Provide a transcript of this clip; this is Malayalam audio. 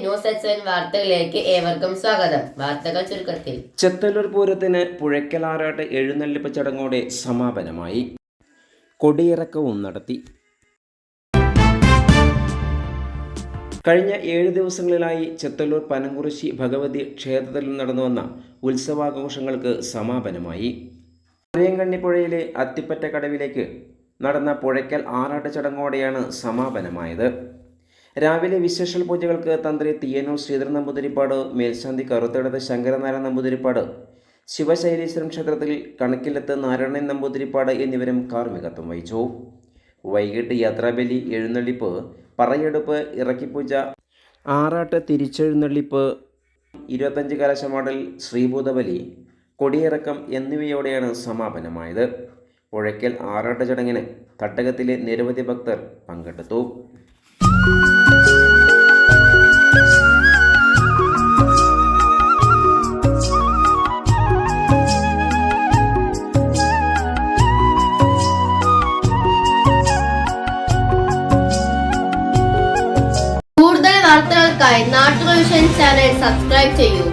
ന്യൂസ് ഏവർക്കും സ്വാഗതം. ചുരുക്കത്തിൽ. ചെത്തല്ലൂർ പൂരത്തിന് പുഴയ്ക്കലാറാട്ട് എഴുന്നള്ളിപ്പ് ചടങ്ങോടെ സമാപനമായി. കൊടിയിറക്കവും നടത്തി. കഴിഞ്ഞ ഏഴ് ദിവസങ്ങളിലായി ചെത്തല്ലൂർ പനംകുറിശി ഭഗവതി ക്ഷേത്രത്തിൽ നടന്നുവന്ന ഉത്സവാഘോഷങ്ങൾക്ക് സമാപനമായി. പുഴയിലെ അത്തിപ്പറ്റ കടവിലേക്ക് നടന്ന പുഴയ്ക്കൽ ആറാട്ട് ചടങ്ങോടെയാണ് സമാപനമായത്. രാവിലെ വിശേഷൽ പൂജകൾക്ക് തന്ത്രി തീയന്നൂർ ശ്രീധരൻ നമ്പൂതിരിപ്പാട് മേൽശാന്തി കറുത്തടത്ത് ശങ്കരനാരായണ നമ്പൂതിരിപ്പാട് ശിവശൈലീശ്വരം ക്ഷേത്രത്തിൽ കണക്കിലെത്ത് നാരായണൻ നമ്പൂതിരിപ്പാട് എന്നിവരും കാർമ്മികത്വം വഹിച്ചു. വൈകിട്ട് യാത്രാബലി എഴുന്നള്ളിപ്പ് പറയെടുപ്പ് ഇറക്കിപ്പൂജ ആറാട്ട് തിരിച്ചെഴുന്നള്ളിപ്പ് ഇരുപത്തഞ്ച് കലശ മോഡൽ ശ്രീഭൂതബലി കൊടിയിറക്കം എന്നിവയോടെയാണ് സമാപനമായത്. പുഴയ്ക്കൽ ആറാട്ട് ചടങ്ങിന് തട്ടകത്തിലെ നിരവധി ഭക്തർ പങ്കെടുത്തു. കൂടുതൽ വാർത്തകൾക്കായി നാട്ടുകൾ വിഷൻ ചാനൽ സബ്സ്ക്രൈബ് ചെയ്യൂ